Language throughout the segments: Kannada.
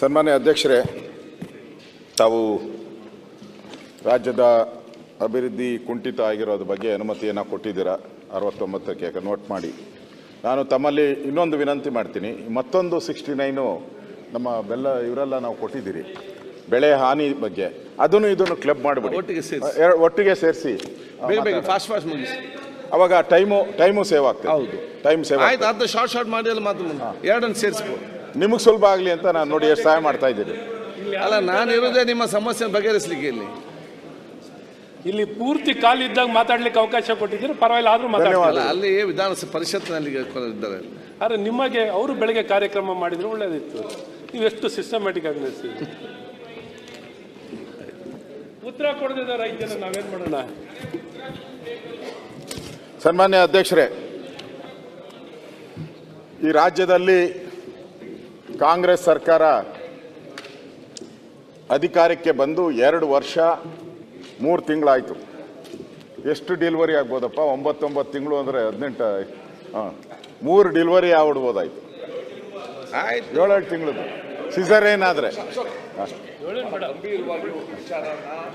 ಸನ್ಮಾನ್ಯ ಅಧ್ಯಕ್ಷರೇ ತಾವು ರಾಜ್ಯದ ಅಭಿವೃದ್ಧಿ ಕುಂಠಿತ ಆಗಿರೋದ್ರ ಬಗ್ಗೆ ಅನುಮತಿಯನ್ನು ಕೊಟ್ಟಿದ್ದೀರಾ? ಅರವತ್ತೊಂಬತ್ತಕ್ಕೆ ನೋಟ್ ಮಾಡಿ. ನಾನು ತಮ್ಮಲ್ಲಿ ಇನ್ನೊಂದು ವಿನಂತಿ ಮಾಡ್ತೀನಿ. ಮತ್ತೊಂದು ಸಿಕ್ಸ್ಟಿ ನೈನು ನಮ್ಮ ಬೆಲ್ಲ ಇವರೆಲ್ಲ ನಾವು ಕೊಟ್ಟಿದ್ದೀರಿ. ಬೆಳೆ ಹಾನಿ ಬಗ್ಗೆ. ಅದನ್ನು ಇದನ್ನು ಕ್ಲಬ್ ಮಾಡಿಬಿಡಿ. ಒಟ್ಟಿಗೆ ಸೇರ್ಸಿ. ಒಟ್ಟಿಗೆ ಸೇರಿಸಿ. ಫಾಸ್ಟ್ ಫಾಸ್ಟ್ ಮುಗಿಸಿ. ಅವಾಗ ಟೈಮು ಟೈಮು ಸೇವ್ ಆಗ್ತದೆ. ಹೌದು. ಟೈಮ್ ಸೇವ್ ಆಯ್ತು ಅದು ಶಾರ್ಟ್ ಶಾರ್ಟ್ ಮಾಡಿ ಅಲ್ಲಿ ಮಾತು ಎರಡನ್ನು ಸೇರಿಸ್ಬೋದು ನಿಮಗೆ ಸುಲಭ ಆಗಲಿ ಅಂತ ನಾನು ನೋಡಿ ಎಷ್ಟು ಸಹಾಯ ಮಾಡ್ತಾ ಇದ್ದೀನಿ. ಅಲ್ಲ ನಾನು ಇರೋದೇ ನಿಮ್ಮ ಸಮಸ್ಯೆ ಬಗೆಹರಿಸಲಿಕ್ಕೆ ಇಲ್ಲಿ. ಇಲ್ಲಿ ಪೂರ್ತಿ ಖಾಲಿ ಇದ್ದಾಗ ಮಾತಾಡ್ಲಿಕ್ಕೆ ಅವಕಾಶ ಕೊಟ್ಟಿದ್ದೀರಿ ಪರವಾಗಿಲ್ಲ ಆದರೂ ಮಾತಾಡಲ್ಲ ಧನ್ಯವಾದ. ಅಲ್ಲ ವಿಧಾನಸಭೆ ಪರಿಷತ್ನಲ್ಲಿ ಇದ್ದಾರೆ. ಆದರೆ ನಿಮಗೆ ಅವರು ಬೆಳಗ್ಗೆ ಕಾರ್ಯಕ್ರಮ ಮಾಡಿದ್ರೆ ಒಳ್ಳೇದಿತ್ತು. ನೀವು ಎಷ್ಟು ಸಿಸ್ಟಮ್ಯಾಟಿಕ್ ಆಗಿ ನಡೆಸಿ ಉತ್ತರ ಕೊಡದಿದ್ದ ಜನ ನಾವೇನ್ ಮಾಡೋಣ? ಸನ್ಮಾನ್ಯ ಅಧ್ಯಕ್ಷರೇ ಈ ರಾಜ್ಯದಲ್ಲಿ ಕಾಂಗ್ರೆಸ್ ಸರ್ಕಾರ ಅಧಿಕಾರಕ್ಕೆ ಬಂದು ಎರಡು ವರ್ಷ ಮೂರು ತಿಂಗಳಾಯಿತು. ಎಷ್ಟು ಡಿಲ್ವರಿ ಆಗ್ಬೋದಪ್ಪ? ಒಂಬತ್ತೊಂಬತ್ತು ತಿಂಗಳು ಅಂದರೆ ಹದಿನೆಂಟು ಹಾಂ ಮೂರು ಡಿಲ್ವರಿ ಆಗ್ಬಿಡ್ಬೋದಾಯ್ತು. ಆಯ್ತು. ಏಳೇಳು ತಿಂಗಳದ್ದು ಸಿಸರ್ ಏನಾದರೆ?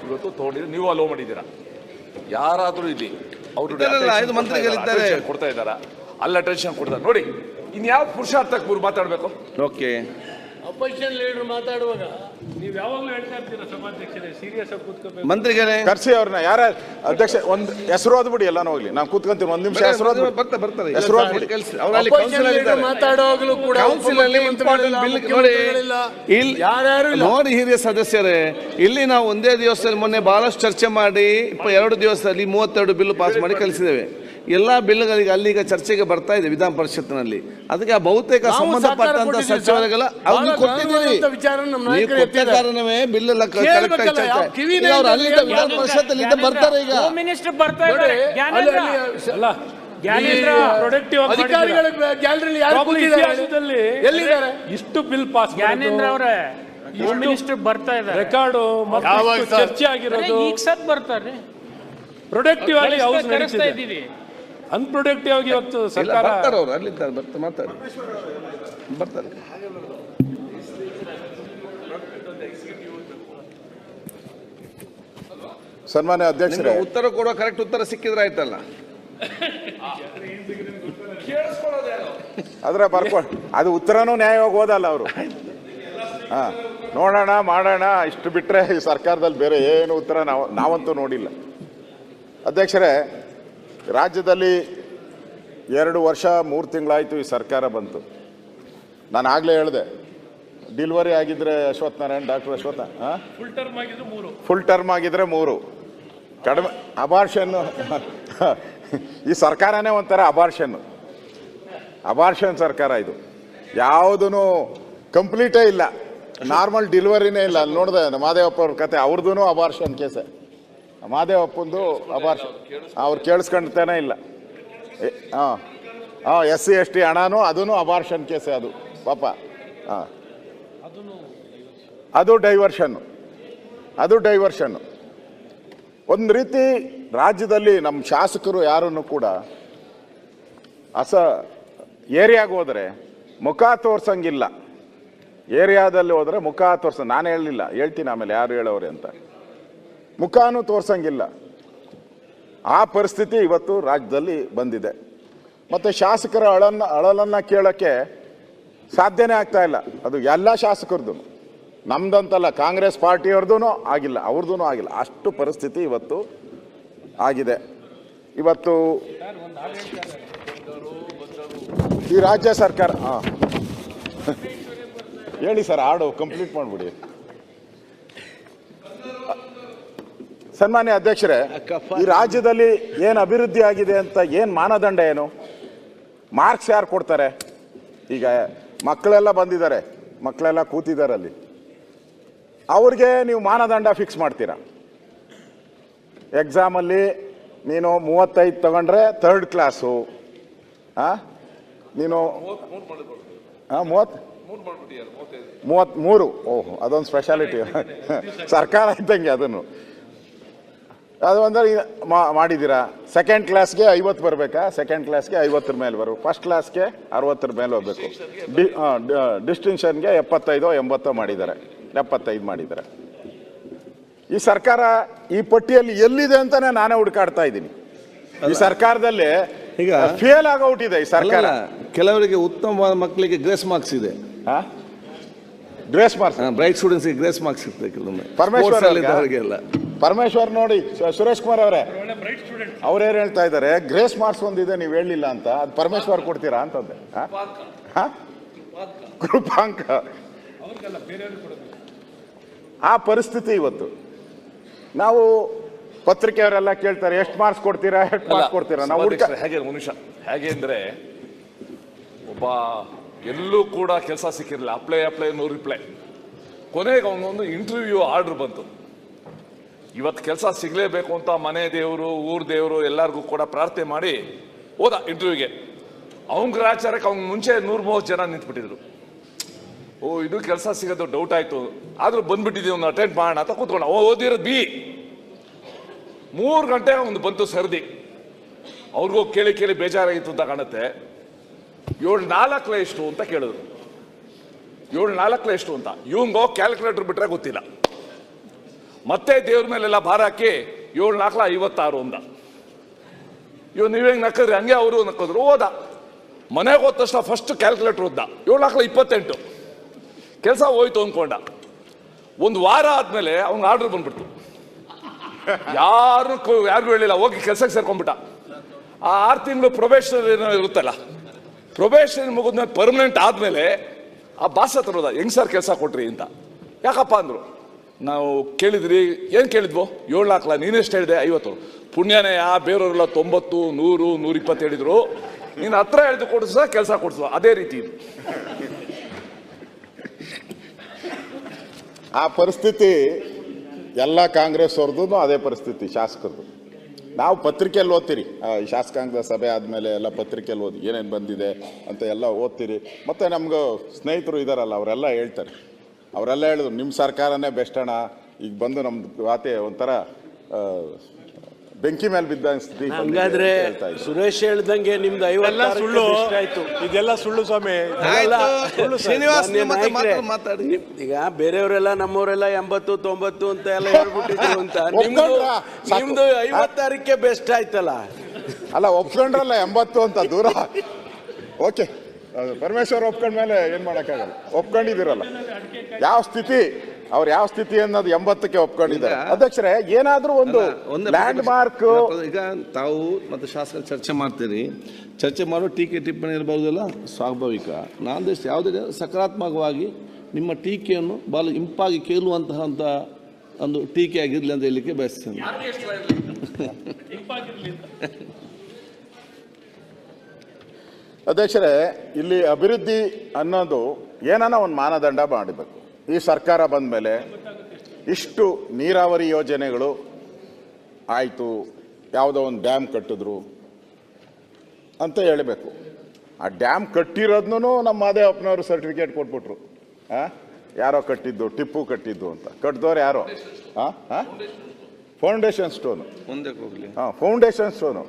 ಇವತ್ತು ತಗೊಂಡಿದ್ರೆ ನೀವು ಅಲೋ ಮಾಡಿದ್ದೀರಾ? ಯಾರಾದರೂ ಇಲ್ಲಿ ಅವರು. ಕೊಡ್ತಾ ಇದ್ದಾರಾ? ಅಲ್ಲ ಅಟೆನ್ಷನ್ ಕೊಡ್ತಾರೆ ನೋಡಿ ಇನ್ಯಾವ ಪುರುಷಾರ್ಥಕ್ಕೆ ಮೂರು ಮಾತಾಡಬೇಕು? ಓಕೆ. ಅಪೋಸಿಷನ್ ಲೀಡರ್ ಮಾತಾಡುವಾಗ ನೀವು ಯಾವಾಗಲೂ ಹೇಳ್ತಾ ಇರ್ತೀರಾ ಸಭಾಧ್ಯಕ್ಷರೇ ಸೀರಿಯಸ್ ಆಗಿ ಕೂತ್ಕೋಬೇಕು. ಮಂತ್ರಿಗಳೇ. ಕರ್ಸಿ ಅವ್ರನ್ನ ಯಾರ ಅಧ್ಯಕ್ಷ ಒಂದು ಹೆಸರು ಆದ್ಬಿಡಿ ಎಲ್ಲ ಹೋಗ್ಲಿ. ನಾವು ಕೂತ್ಕೊಂತೀವಿ ಒಂದ್ ನಿಮಿಷ ಹೆಸರು ಓದ್ಬಿಡಿ ಬರ್ತಾರೆ ಬರ್ತಾರೆ ಹೆಸರು ಓದ್ಬಿಡಿ. ಅವರಲ್ಲಿ ಲೀಡರ್ ಇದ್ದಾರೆ. ಮಾತಾಡುವಾಗಲೂ ಕೂಡ ಕೌನ್ಸಿಲ್ ಅಲ್ಲಿ ಇಂಪಾರ್ಟೆಂಟ್ ಬಿಲ್ ನೋಡಿ ಇಲ್ಲಿ ಯಾರ್ಯಾರು ಇಲ್ಲ. ನೋಡಿ ಹಿರಿಯ ಸದಸ್ಯರೇ ಇಲ್ಲಿ ನಾವು ಒಂದೇ ದಿವಸದಲ್ಲಿ ಮೊನ್ನೆ ಬಹಳಷ್ಟು ಚರ್ಚೆ ಮಾಡಿ ಇಪ್ಪ ಎರಡು ದಿವಸದಲ್ಲಿ ಮೂವತ್ತೆರಡು ಬಿಲ್ ಪಾಸ್ ಮಾಡಿ ಕಳಿಸಿದ್ದೇವೆ ಎಲ್ಲಾ ಬಿಲ್ಗಳಿಗೆ ಅಲ್ಲಿಗ ಚರ್ಚೆಗೆ ಬರ್ತಾ ಇದೆ ವಿಧಾನ ಪರಿಷತ್ನಲ್ಲಿ ಅದಕ್ಕೆ ಆ ಬಹುತೇಕ ಸಂಬಂಧಪಟ್ಟಂತ ಸಚಿವರುಗಳ ಸಚಿವರಿಗೆಲ್ಲ ಅವ್ರು ಬಹಳ ಕೊಟ್ಟಿದ್ದೀರಿ. ಬಿಲ್ ಎಲ್ಲ ಕರೆಕ್ಟ್ ಕಿವಿನೇ ಅವ್ರು ಅಲ್ಲಿಂದ ವಿಧಾನ ಪರಿಷತ್ತಲ್ಲಿಂದ ಅಲ್ಲಿ ಬರ್ತಾರೆ ಈಗ. ಮಿನಿಸ್ಟರ್ ಬರ್ತಾ ಇದ್ದಾರೆ. ಅಲ್ಲಿ- ಅಲ್ಲ ಜ್ಞಾನೇಂದ್ರ ಪ್ರೊಡಕ್ಟಿವ್ ಆಗಿ ಗ್ಯಾಲರಿಲಿ ಯಾರು ಕೂತಿದ್ದಾರೆ? ಎಲ್ಲಿದ್ದಾರೆ? ಇಷ್ಟು ಬಿಲ್ ಪಾಸ್ ಜ್ಞಾನೇಂದ್ರ ಅವರೇ ಮಿನಿಸ್ಟರ್ ಬರ್ತಾ ಇದ್ದಾರೆ. ರೆಕಾರ್ಡು? ಚರ್ಚೆ ಆಗಿರೋದು ಈಗ ಸತ್ ಬರ್ತಾರೆ. ಪ್ರೊಡಕ್ಟಿವ್ ಆಗಿ ಹೌಸ್ ನಡೆಸ್ತಾ ಇದ್ದೀವಿ. ಅನ್ಪ್ರೊಡಕ್ಟಿವ್ ಆಗಿ ಇವತ್ತು ಸರ್ಕಾರ. ಬರ್ತಾರೆ ಅವ್ರು ಅಲ್ಲಿದ್ದಾರೆ ಬರ್ತಾರೆ ಮಾತಾಡಿ. ಬರ್ತಾರೆ. ಸನ್ಮಾನ್ಯ ಅಧ್ಯಕ್ಷರೇ. ಉತ್ತರ ಕೊಡುವ ಕರೆಕ್ಟ್ ಉತ್ತರ ಸಿಕ್ಕಿದ್ರೆ ಆಯ್ತಲ್ಲ? ಆದ್ರೆ ಬರ್ಕೊ ಅದು ಉತ್ತರನೂ ನ್ಯಾಯವಾಗಿ ಓದಲ್ಲ ಅವರು. ಹಾ ನೋಡೋಣ ಮಾಡೋಣ ಇಷ್ಟು ಬಿಟ್ಟರೆ ಈ ಸರ್ಕಾರದಲ್ಲಿ ಬೇರೆ ಏನು ಉತ್ತರ ನಾವು ನಾವಂತೂ ನೋಡಿಲ್ಲ. ಅಧ್ಯಕ್ಷರೇ ರಾಜ್ಯದಲ್ಲಿ ಎರಡು ವರ್ಷ ಮೂರು ತಿಂಗಳಾಯಿತು ಈ ಸರ್ಕಾರ ಬಂತು. ನಾನು ಆಗಲೇ ಹೇಳಿದೆ ಡಿಲ್ವರಿ ಆಗಿದ್ರೆ ಅಶ್ವಥ್ ನಾರಾಯಣ್ ಡಾಕ್ಟರ್ ಅಶ್ವಥ್ ಹಾಂ ಫುಲ್ ಟರ್ಮ್ ಆಗಿದ್ದು ಮೂರು. ಫುಲ್ ಟರ್ಮ್ ಆಗಿದ್ರೆ ಮೂರು. ಕಡಿಮೆ ಅಬಾರ್ಷನ್ನು ಈ ಸರ್ಕಾರನೇ ಒಂಥರ ಅಬಾರ್ಷನ್ನು ಅಬಾರ್ಷನ್ ಸರ್ಕಾರ ಇದು. ಯಾವುದೂ ಕಂಪ್ಲೀಟೇ ಇಲ್ಲ. ನಾರ್ಮಲ್ ಡಿಲಿವರಿನೇ ಇಲ್ಲ. ಅಲ್ಲಿ ನೋಡಿದೆ ಮಾದೇವಪ್ಪ ಅವ್ರ ಕತೆ ಅವ್ರದ್ದು ಅಬಾರ್ಷನ್ ಕೇಸೆ ಮಾದೇವಪ್ಪಂದು ಅಬಾರ್ಷನ್ ಅವ್ರು ಕೇಳಿಸ್ಕೊಂಡ್ತಾನೆ ಇಲ್ಲ. ಹಾಂ ಹಾಂ ಎಸ್ ಸಿ ಎಸ್ ಟಿ ಹಣನೂ ಅದೂ ಅಬಾರ್ಷನ್ ಕೇಸೆ ಅದು, ಪಾಪ. ಹಾಂ ಅದು ಡೈವರ್ಷನ್ನು ಅದು ಡೈವರ್ಷನ್ನು ಒಂದು ರೀತಿ ರಾಜ್ಯದಲ್ಲಿ ನಮ್ಮ ಶಾಸಕರು ಯಾರನ್ನು ಕೂಡ ಅಸ ಏರಿಯಾಗೆ ಹೋದರೆ ಮುಖ ತೋರ್ಸಂಗಿಲ್ಲ. ಏರಿಯಾದಲ್ಲಿ ಹೋದರೆ ಮುಖ ತೋರ್ಸ ನಾನು ಹೇಳಲಿಲ್ಲ, ಹೇಳ್ತೀನಿ ಆಮೇಲೆ ಯಾರು ಹೇಳೋರೆ ಅಂತ. ಮುಖನೂ ತೋರ್ಸಂಗಿಲ್ಲ. ಆ ಪರಿಸ್ಥಿತಿ ಇವತ್ತು ರಾಜ್ಯದಲ್ಲಿ ಬಂದಿದೆ. ಮತ್ತು ಶಾಸಕರ ಅಳನ್ನು, ಅಳಲನ್ನು ಕೇಳೋಕ್ಕೆ ಸಾಧ್ಯನೇ ಆಗ್ತಾ ಇಲ್ಲ. ಅದು ಎಲ್ಲ ಶಾಸಕರದ್ದು ನಮ್ದಂತಲ್ಲ, ಕಾಂಗ್ರೆಸ್ ಪಾರ್ಟಿಯವ್ರದ್ದು ಆಗಿಲ್ಲ ಅವ್ರದ್ದು ಆಗಿಲ್ಲ. ಅಷ್ಟು ಪರಿಸ್ಥಿತಿ ಇವತ್ತು ಆಗಿದೆ. ಇವತ್ತು ಈ ರಾಜ್ಯ ಸರ್ಕಾರ ಹಾಂ ಹೇಳಿ ಸರ್ ಆಡು ಕಂಪ್ಲೀಟ್ ಮಾಡಿಬಿಡಿ. ಸನ್ಮಾನ್ಯ ಅಧ್ಯಕ್ಷರೇ, ಈ ರಾಜ್ಯದಲ್ಲಿ ಏನು ಅಭಿವೃದ್ಧಿ ಆಗಿದೆ ಅಂತ ಏನು ಮಾನದಂಡ ಏನು? ಮಾರ್ಕ್ಸ್ ಯಾರು ಕೊಡ್ತಾರೆ? ಈಗ ಮಕ್ಕಳೆಲ್ಲ ಬಂದಿದ್ದಾರೆ, ಮಕ್ಕಳೆಲ್ಲ ಕೂತಿದ್ದಾರೆ ಅಲ್ಲಿ. ಅವ್ರಿಗೆ ನೀವು ಮಾನದಂಡ ಫಿಕ್ಸ್ ಮಾಡ್ತೀರಾ? ಎಕ್ಸಾಮಲ್ಲಿ ನೀನು ಮೂವತ್ತೈದು ತಗೊಂಡ್ರೆ ಥರ್ಡ್ ಕ್ಲಾಸು ಹಾಂ ನೀನು ಹಾಂ ಮೂವತ್ತು ಮೂವತ್ತ್ಮೂರು ಓಹ್, ಅದೊಂದು ಸ್ಪೆಷಾಲಿಟಿ ಸರ್ಕಾರ ಇದ್ದಂಗೆ ಅದನ್ನು. ಅದು ಅಂದ್ರೆ ಮಾಡಿದ್ದೀರಾ? ಸೆಕೆಂಡ್ ಕ್ಲಾಸ್ಗೆ ಐವತ್ತು ಬರಬೇಕಾ? ಸೆಕೆಂಡ್ ಕ್ಲಾಸ್ಗೆ ಐವತ್ತರ ಮೇಲೆ ಬರಬೇಕು ಫಸ್ಟ್ ಕ್ಲಾಸ್ಗೆ ಅರವತ್ತರ ಮೇಲೆ ಹೋಗ್ಬೇಕು. ಡಿ ಡಿಸ್ಟಿಂಕ್ಷನ್ಗೆ ಎಪ್ಪತ್ತೈದೋ ಎಂಬತ್ತೋ ಮಾಡಿದ್ದಾರೆ. ಎಪ್ಪತ್ತೈದು ಮಾಡಿದ್ದಾರೆ. ಈ ಸರ್ಕಾರ ಈ ಪಟ್ಟಿಯಲ್ಲಿ ಎಲ್ಲಿದೆ ಅಂತಾನೆ ನಾನೇ ಹುಡುಕಾಡ್ತಾ ಇದ್ದೀನಿ. ಈ ಸರ್ಕಾರದಲ್ಲಿ ಈಗ ಫೇಲ್ ಆಗೋಟಿದೆ ಈ ಸರ್ಕಾರ. ಕೆಲವರಿಗೆ ಉತ್ತಮವಾದ ಮಕ್ಕಳಿಗೆ ಗ್ರೇಸ್ ಮಾರ್ಕ್ಸ್ ಇದೆ. Grace marks bright students grace marks ಇರ್ತದೆ ಕೆಲವೊಮ್ಮೆ. ಪರಮೇಶ್ವರ್? ಇದ್ದವರಿಗೆಲ್ಲ ಪರಮೇಶ್ವರ್ ನೋಡಿ ಸುರೇಶ್ ಕುಮಾರ್ ಅವರೇ. ಅವ್ರೇನ್ ಹೇಳ್ತಾ ಇದ್ದಾರೆ? ಗ್ರೇಸ್ ಮಾರ್ಕ್ಸ್ ಒಂದಿದೆ ನೀವು ಹೇಳಿಲ್ಲ ಅಂತ. ಅದು ಪರಮೇಶ್ವರ್ ಕೊಡ್ತೀರಾ ಅಂತಂದೆ. ಹ? ಹ? ಕೃಪಾಂಕ. ಆ ಪರಿಸ್ಥಿತಿ ಇವತ್ತು. ನಾವು ಪತ್ರಿಕೆಯವರೆಲ್ಲ ಕೇಳ್ತಾರೆ ಎಷ್ಟು ಮಾರ್ಕ್ಸ್ ಕೊಡ್ತೀರಾ? ಎಷ್ಟು ಮಾರ್ಕ್ಸ್ ಕೊಡ್ತೀರಾ? ನಾವು ಹೇಗೆ ಮನುಷ್ಯ ಹೇಗೆ ಅಂದ್ರೆ ಒಬ್ಬ ಎಲ್ಲೂ ಕೂಡ ಕೆಲಸ ಸಿಕ್ಕಿರಲಿಲ್ಲ. ಅಪ್ಲೈ ಅಪ್ಲೈ ನೋ ರಿಪ್ಲೈ ಕೊನೆಗೆ ಅವನೊಂದು ಇಂಟರ್ವ್ಯೂ ಆರ್ಡರ್ ಬಂತು. ಇವತ್ತು ಕೆಲಸ ಸಿಗಲೇಬೇಕು ಅಂತ ಮನೆ ದೇವರು, ಊರ್ ದೇವರು ಎಲ್ಲರಿಗೂ ಕೂಡ ಪ್ರಾರ್ಥನೆ ಮಾಡಿ ಹೋದ ಇಂಟರ್ವ್ಯೂಗೆ ಅವನ ಗ್ರಾಚಾರಕ್ಕೆ ಅವ್ನ ಮುಂಚೆ ನೂರು ಮೂವತ್ತು ಜನ ನಿಂತ್ಬಿಟ್ಟಿದ್ರು. ಓ, ಇದು ಕೆಲಸ ಸಿಗೋದು ಡೌಟ್ ಆಯಿತು. ಆದರೂ ಬಂದ್ಬಿಟ್ಟಿದ್ದೀವಿ ಒಂದು ಅಟೆಂಡ್ ಮಾಡೋಣ ಅಂತ ಕೂತ್ಕೊಂಡ. ಅವ ಓದಿರೋದು ಬಿ. ಮೂರು ಗಂಟೆ ಒಂದು ಬಂತು ಸರ್ದಿ. ಅವ್ರಿಗೂ ಕೇಳಿ ಕೇಳಿ ಬೇಜಾರಾಗಿತ್ತು ಅಂತ ಕಾಣುತ್ತೆ. ಏಳು ನಾಲ್ಕಲ ಎಷ್ಟು ಅಂತ ಕೇಳಿದ್ರು. ಏಳು ನಾಲ್ಕಲ ಎಷ್ಟು ಅಂತ. ಇವಂಗೋ ಕ್ಯಾಲ್ಕುಲೇಟರ್ ಬಿಟ್ರೆ ಗೊತ್ತಿಲ್ಲ. ಮತ್ತೆ ದೇವ್ರ ಮೇಲೆಲ್ಲ ಭಾರ ಹಾಕಿ ಏಳು ನಾಲ್ಕಲ ಐವತ್ತಾರು ಅಂದ. ಇವ್ ನೀವೇಂಗೆ ನಕ್ಕದ್ರಿ? ಹಂಗೆ ಅವರು ನಕ್ಕಿದ್ರು. ಹೋದ. ಮನೆಗೆ ಹೋದ ತಕ್ಷಣ ಫಸ್ಟ್ ಕ್ಯಾಲ್ಕುಲೇಟರ್ ಓದ್ದ. ಏಳು ನಾಲ್ಕಲ ಇಪ್ಪತ್ತೆಂಟು. ಕೆಲಸ ಹೋಯ್ತು ಅಂದ್ಕೊಂಡ ಒಂದು ವಾರ ಆದಮೇಲೆ ಅವ್ನ್ ಆರ್ಡರ್ ಬಂದ್ಬಿಡ್ತು. ಯಾರು ಯಾರಿಗೂ ಹೇಳಿಲ್ಲ. ಹೋಗಿ ಕೆಲಸಕ್ಕೆ ಸೇರ್ಕೊಂಡ್ಬಿಟ್ಟ. ಆ ಆರು ತಿಂಗಳು ಪ್ರೊಬೇಷನ್ ಏನೋ ಇರುತ್ತಲ್ಲ. ಪ್ರೊಬೇಷನ್ ಮುಗಿದ್ಮೇಲೆ ಪರ್ಮನೆಂಟ್ ಆದಮೇಲೆ ಆ ಬಾಸ್ ಹತ್ರ ಹೋದ, ಹೆಂಗ್ ಸರ್ ಕೆಲಸ ಕೊಟ್ರಿ? ಅಂತ. ಯಾಕಪ್ಪ ಅಂದರು, ನಾವು ಕೇಳಿದ್ರಿ. ಏನು ಕೇಳಿದ್ವು? ಏಳು ನಾಲ್ಕಲ ನೀನೆಷ್ಟು ಹೇಳಿದೆ? ಐವತ್ತು. ಪುಣ್ಯನೇ, ಆ ಬೇರೆಯವರೆಲ್ಲ ತೊಂಬತ್ತು, ನೂರು ನೂರ ಇಪ್ಪತ್ತು ಹೇಳಿದ್ರು. ನೀನು ಹತ್ರ ಹೇಳ್ದೆ ಕೊಡಿಸ ಕೆಲಸ ಕೊಡಿಸುವ ಅದೇ ರೀತಿ ಇದು. ಆ ಪರಿಸ್ಥಿತಿ ಎಲ್ಲ ಕಾಂಗ್ರೆಸ್ ಅವ್ರದ್ದು ಅದೇ ಪರಿಸ್ಥಿತಿ ಶಾಸಕರದು ನಾವು ಪತ್ರಿಕೆಯಲ್ಲಿ ಓದ್ತೀರಿ. ಶಾಸಕಾಂಗದ ಸಭೆ ಆದಮೇಲೆ ಎಲ್ಲ ಪತ್ರಿಕೆಯಲ್ಲಿ ಓದಿ, ಏನೇನು ಬಂದಿದೆ ಅಂತ ಎಲ್ಲ ಓದ್ತೀರಿ. ಮತ್ತು ನಮ್ಗೆ ಸ್ನೇಹಿತರು ಇದ್ದಾರಲ್ಲ ಅವರೆಲ್ಲ ಹೇಳ್ತಾರೆ. ಅವರೆಲ್ಲ ಹೇಳಿದ್ರು ನಿಮ್ಮ ಸರ್ಕಾರನೇ ಬೆಸ್ಟ್ ಅಣ್ಣ, ಈಗ ಬಂದು ನಮ್ಮ ವಾತೆ ಒಂಥರ ಬೆಂಕಿ ಮೇಲೆ ಬಿದ್ದ ಸ್ಥಿತಿ ಹಂಗಾದ್ರೆ. ಸುರೇಶ್ ಹೇಳ್ದಂಗೆ ನಿಮ್ದು ಐವತ್ತ ಸುಳ್ಳು. ಆಯ್ತು? ಇದೆಲ್ಲ ಸುಳ್ಳು ಸ್ವಾಮಿ. ಈಗ ಬೇರೆಯವರೆಲ್ಲ ನಮ್ಮವರೆಲ್ಲ ಎಂಬತ್ತು ತೊಂಬತ್ತು ಅಂತ ಎಲ್ಲ ಹೇಳ್ಬಿಟ್ಟಿದ್ರು ಅಂತ. ನಿಮ್ದು ಐವತ್ತಾರಕ್ಕೆ ಬೆಸ್ಟ್ ಆಯ್ತಲ್ಲ? ಅಲ್ಲ ಒಪ್ಕೊಂಡ್ರಲ್ಲ ಎಂಬತ್ತು ಅಂತ ದೂರ. ಓಕೆ. ಪರಮೇಶ್ವರ್ ಒಪ್ಕೊಂಡ್ಮೇಲೆ ಏನ್ ಮಾಡೋಕ್ಕಾಗಲ್ಲ. ಒಪ್ಕೊಂಡಿದ್ದೀರಲ್ಲ. ಯಾವ ಸ್ಥಿತಿ? ಅವ್ರು ಯಾವ ಸ್ಥಿತಿ ಅನ್ನೋದು ಎಂಬತ್ತಕ್ಕೆ ಒಪ್ಕೊಂಡಿದ್ದಾರೆ. ಅಧ್ಯಕ್ಷರೇ ಏನಾದ್ರೂ ಒಂದು ಒಂದೇ ಲ್ಯಾಂಡ್ ಮಾರ್ಕ್ ಈಗ ತಾವು ಮತ್ತು ಶಾಸಕರು ಚರ್ಚೆ ಮಾಡ್ತೀರಿ. ಚರ್ಚೆ ಮಾಡೋ ಟೀಕೆ ಟಿಪ್ಪಣಿ ಇರಬಹುದಲ್ಲ ಸ್ವಾಭಾವಿಕ. ನಾನು ಯಾವುದೇ ಸಕಾರಾತ್ಮಕವಾಗಿ ನಿಮ್ಮ ಟೀಕೆಯನ್ನು ಬಹಳ ಇಂಪಾಗಿ ಕೇಳುವಂತಹ ಅಂತ ಒಂದು ಟೀಕೆ ಆಗಿರಲಿ ಅಂತ ಹೇಳಲಿಕ್ಕೆ ಬಯಸ್ತೇನೆ. ಅಧ್ಯಕ್ಷರೇ ಇಲ್ಲಿ ಅಭಿವೃದ್ಧಿ ಅನ್ನೋದು ಏನನ್ನ ಒಂದು ಮಾನದಂಡ ಮಾಡಬೇಕು. ಈ ಸರ್ಕಾರ ಬಂದ ಮೇಲೆ ಇಷ್ಟು ನೀರಾವರಿ ಯೋಜನೆಗಳು ಆಯಿತು ಯಾವುದೋ ಒಂದು ಡ್ಯಾಮ್ ಕಟ್ಟಿದ್ರು ಅಂತ ಹೇಳಬೇಕು. ಆ ಡ್ಯಾಮ್ ಕಟ್ಟಿರೋದನ್ನೂ ನಮ್ಮ ಮಾದೇವಪ್ಪನವರು ಸರ್ಟಿಫಿಕೇಟ್ ಕೊಟ್ಬಿಟ್ರು. ಹಾಂ ಯಾರೋ ಕಟ್ಟಿದ್ದು ಟಿಪ್ಪು ಕಟ್ಟಿದ್ದು ಅಂತ. ಕಟ್ಟಿದವ್ರು ಯಾರೋ? ಹಾಂ ಫೌಂಡೇಶನ್ ಸ್ಟೋನು. ಮುಂದೆ ಹೋಗಲಿ. ಹಾಂ ಫೌಂಡೇಶನ್ ಸ್ಟೋನು.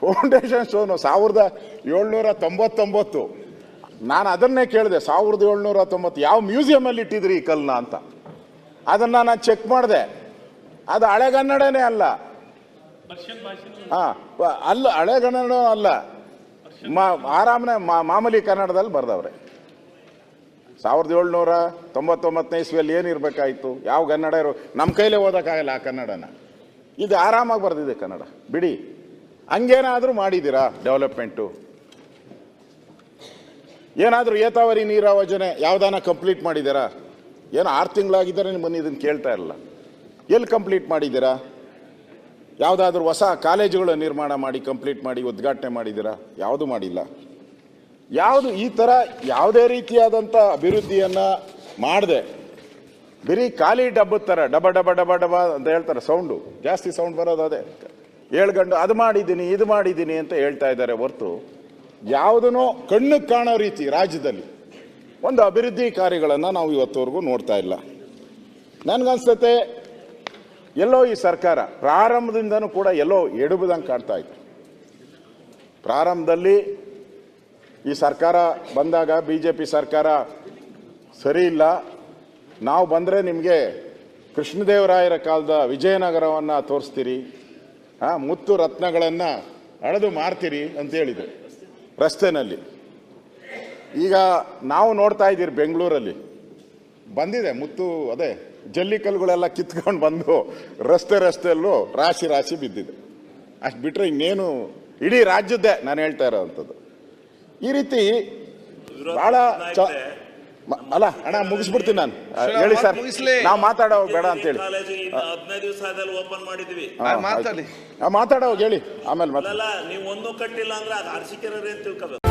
ಫೌಂಡೇಶನ್ ಸ್ಟೋನು ಸಾವಿರದ ಏಳ್ನೂರ ತೊಂಬತ್ತೊಂಬತ್ತು. ನಾನು ಅದನ್ನೇ ಕೇಳಿದೆ ಸಾವಿರದ ಏಳ್ನೂರ ತೊಂಬತ್ತು ಯಾವ ಮ್ಯೂಸಿಯಮಲ್ಲಿ ಇಟ್ಟಿದ್ರಿ ಈ ಕಲ್ಲನ್ನ ಅಂತ. ಅದನ್ನು ನಾನು ಚೆಕ್ ಮಾಡಿದೆ. ಅದು ಹಳೆಗನ್ನಡನೇ ಅಲ್ಲ. ಹಾಂ ಅಲ್ಲ ಹಳೆಗನ್ನಡ ಅಲ್ಲ. ಮಾ ಆರಾಮನೆ ಮಾಮೂಲಿ ಕನ್ನಡದಲ್ಲಿ ಬರ್ದವ್ರೆ. ಸಾವಿರದ ಏಳ್ನೂರ ತೊಂಬತ್ತೊಂಬತ್ತನೇ ಇಸ್ವಿಯಲ್ಲಿ ಏನಿರ್ಬೇಕಾಯ್ತು ಯಾವ ಕನ್ನಡ ಇರೋ ನಮ್ಮ ಕೈಲೇ ಓದೋಕ್ಕಾಗಲ್ಲ ಆ ಕನ್ನಡನ. ಇದು ಆರಾಮಾಗಿ ಬರ್ದಿದೆ ಕನ್ನಡ. ಬಿಡಿ. ಹಂಗೇನಾದರೂ ಮಾಡಿದ್ದೀರಾ ಡೆವಲಪ್ಮೆಂಟು ಏನಾದರೂ ಏತಾವರಿ ನೀರಾವರಿ ಯೋಜನೆ ಯಾವ್ದಾನ ಕಂಪ್ಲೀಟ್ ಮಾಡಿದ್ದೀರಾ? ಏನು ಆರು ತಿಂಗಳಾಗಿದ್ದಾರೆ ನಿಮ್ಮ ಇದನ್ನು ಕೇಳ್ತಾ ಇರಲ್ಲ. ಎಲ್ಲಿ ಕಂಪ್ಲೀಟ್ ಮಾಡಿದ್ದೀರಾ? ಯಾವುದಾದ್ರೂ ಹೊಸ ಕಾಲೇಜುಗಳ ನಿರ್ಮಾಣ ಮಾಡಿ ಕಂಪ್ಲೀಟ್ ಮಾಡಿ ಉದ್ಘಾಟನೆ ಮಾಡಿದ್ದೀರಾ? ಯಾವುದು ಮಾಡಿಲ್ಲ. ಯಾವುದು ಈ ಥರ ಯಾವುದೇ ರೀತಿಯಾದಂಥ ಅಭಿವೃದ್ಧಿಯನ್ನು ಮಾಡದೆ. ಬರೀ ಖಾಲಿ ಡಬ್ಬದ ಥರ ಡಬ ಡಬ ಡಬ ಡಬ ಅಂತ ಹೇಳ್ತಾರೆ ಸೌಂಡು ಜಾಸ್ತಿ ಸೌಂಡ್ ಬರೋದು ಅದೇ. ಏಳು ಗಂಟು, ಅದು ಮಾಡಿದ್ದೀನಿ, ಇದು ಮಾಡಿದ್ದೀನಿ ಅಂತ ಹೇಳ್ತಾ ಇದ್ದಾರೆ ಹೊರ್ತು ಯಾವುದನ್ನೋ ಕಣ್ಣು ಕಾಣೋ ರೀತಿ ರಾಜ್ಯದಲ್ಲಿ ಒಂದು ಅಭಿವೃದ್ಧಿ ಕಾರ್ಯಗಳನ್ನು ನಾವು ಇವತ್ತವರೆಗೂ ನೋಡ್ತಾ ಇಲ್ಲ. ನನಗನ್ಸುತ್ತೆ ಎಲ್ಲೋ ಈ ಸರ್ಕಾರ ಪ್ರಾರಂಭದಿಂದನೂ ಕೂಡ ಎಲ್ಲೋ ಎಡುಬುದಂಗೆ ಕಾಣ್ತಾ ಇತ್ತು ಪ್ರಾರಂಭದಲ್ಲಿ ಈ ಸರ್ಕಾರ ಬಂದಾಗ ಬಿ ಜೆ ಪಿ ಸರ್ಕಾರ ಸರಿ ಇಲ್ಲ. ನಾವು ಬಂದರೆ ನಿಮಗೆ ಕೃಷ್ಣದೇವರಾಯರ ಕಾಲದ ವಿಜಯನಗರವನ್ನು ತೋರಿಸ್ತೀರಿ. ಆ, ಮುತ್ತು ರತ್ನಗಳನ್ನು ಅಳೆದು ಮಾರ್ತೀರಿ ಅಂತ ಹೇಳಿದರು. ರಸ್ತೆನಲ್ಲಿ. ಈಗ ನಾವು ನೋಡ್ತಾ ಇದ್ದೀರಿ ಬೆಂಗಳೂರಲ್ಲಿ. ಬಂದಿದೆ ಮುತ್ತು ಅದೇ ಜಲ್ಲಿಕಲ್ಲುಗಳೆಲ್ಲ ಕಿತ್ಕೊಂಡು ಬಂದು ರಸ್ತೆ ರಸ್ತೆಯಲ್ಲೂ ರಾಶಿ ರಾಶಿ ಬಿದ್ದಿದೆ. ಅಷ್ಟು ಬಿಟ್ಟರೆ ಇನ್ನೇನು ಇಡೀ ರಾಜ್ಯದ್ದೇ ನಾನು ಹೇಳ್ತಾ ಇರೋವಂಥದ್ದು. ಈ ರೀತಿ ಬಹಳ ಚ- ಅಲ್ಲ ಅಣ್ಣ ಮುಗಿಸ್ಬಿಡ್ತೀನಿ ನಾನು. ಹೇಳಿ ಸರ್. ಮುಗಿಸ್ಲಿ. ನಾವು ಮಾತಾಡೋ ಬೇಡ ಅಂತ ಹೇಳಿ. ಇನ್ನು ಹದಿನೈದು ದಿವಸ ಆದಲ್ಲಿ ಓಪನ್ ಮಾಡಿದ್ವಿ. ಮಾತಾಡಿ. ಮಾತಾಡೋ ಹೇಳಿ. ಆಮೇಲೆ ಮತ್ತೆ ಅಲ್ಲ ನೀವು ಒಂದು ಕಟ್ಟಿಲ್ಲ ಅಂದ್ರೆ ಅದು ಅರ್ಸಿಕೆರೆ ಅಂತ ತಿಳ್ಕೋಬೇಕು.